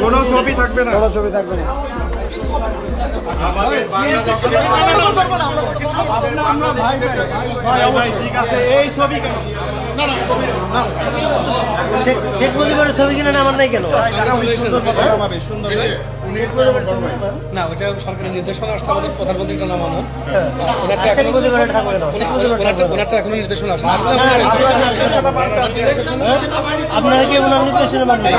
কোনো ছবি থাকবে না। কোনো ছবি থাকবে না। ঠিক আছে এই ছবি কেন? না না শেখ মুজিবের ছবি কিনে আমার নাই কেন? না ওটা সরকারের নির্দেশনা আসছে আমাদের প্রধানমন্ত্রীর নামানো ওনারটা এখনও নির্দেশনা আসে আসলে আপনারা কি ওনার নির্দেশনা মানবেন